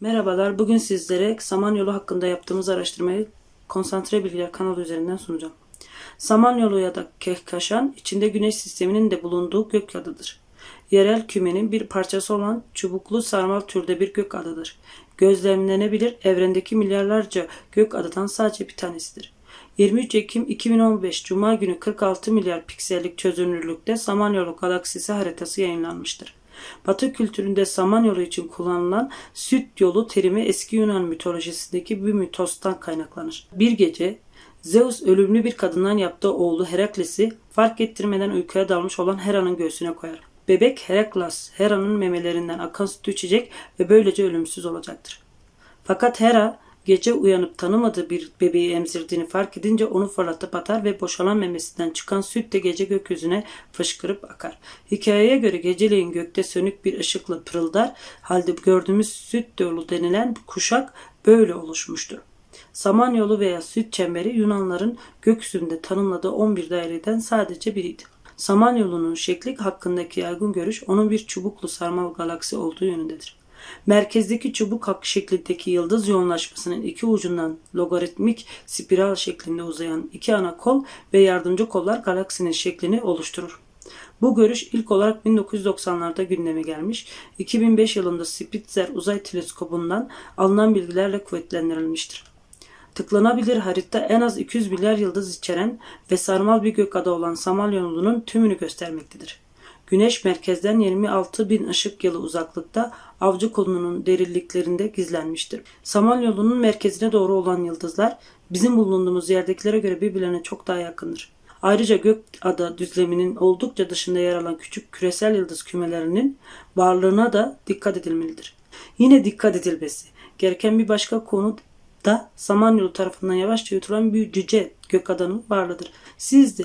Merhabalar, bugün sizlere Samanyolu hakkında yaptığımız araştırmayı Konsantre Bilgiler kanalı üzerinden sunacağım. Samanyolu ya da Kehkaşan, içinde güneş sisteminin de bulunduğu gök adıdır. Yerel kümenin bir parçası olan çubuklu sarmal türde bir gök adıdır. Gözlemlenebilir evrendeki milyarlarca gök adıdan sadece bir tanesidir. 23 Ekim 2015 Cuma günü 46 milyar piksellik çözünürlükte Samanyolu galaksisi haritası yayınlanmıştır. Batı kültüründe Samanyolu için kullanılan süt yolu terimi eski Yunan mitolojisindeki bir mitostan kaynaklanır. Bir gece Zeus ölümlü bir kadından yaptığı oğlu Herakles'i fark ettirmeden uykuya dalmış olan Hera'nın göğsüne koyar. Bebek Heraklas, Hera'nın memelerinden akan sütü içecek ve böylece ölümsüz olacaktır. Fakat Hera gece uyanıp tanımadığı bir bebeği emzirdiğini fark edince onu fırlatıp atar ve boşalan memesinden çıkan süt de gece gökyüzüne fışkırıp akar. Hikayeye göre geceleyin gökte sönük bir ışıkla pırıldar halde gördüğümüz süt dolu denilen kuşak böyle oluşmuştur. Samanyolu veya süt çemberi Yunanların gökyüzünde tanımladığı 11 daireden sadece biriydi. Samanyolu'nun şekli hakkındaki yaygın görüş onun bir çubuklu sarmal galaksi olduğu yönündedir. Merkezdeki çubuk hak şeklindeki yıldız yoğunlaşmasının iki ucundan logaritmik spiral şeklinde uzayan iki ana kol ve yardımcı kollar galaksinin şeklini oluşturur. Bu görüş ilk olarak 1990'larda gündeme gelmiş, 2005 yılında Spitzer Uzay Teleskobu'ndan alınan bilgilerle kuvvetlendirilmiştir. Tıklanabilir harita en az 200 milyar yıldız içeren ve sarmal bir gökada olan Samanyolu'nun tümünü göstermektedir. Güneş merkezden 26 bin ışık yılı uzaklıkta avcı kolunun derinliklerinde gizlenmiştir. Samanyolu'nun merkezine doğru olan yıldızlar bizim bulunduğumuz yerdekilere göre birbirlerine çok daha yakındır. Ayrıca Gökada düzleminin oldukça dışında yer alan küçük küresel yıldız kümelerinin varlığına da dikkat edilmelidir. Yine dikkat edilmesi gereken bir başka konu da Samanyolu tarafından yavaşça yutulan bir cüce gökadanın varlığıdır. Siz de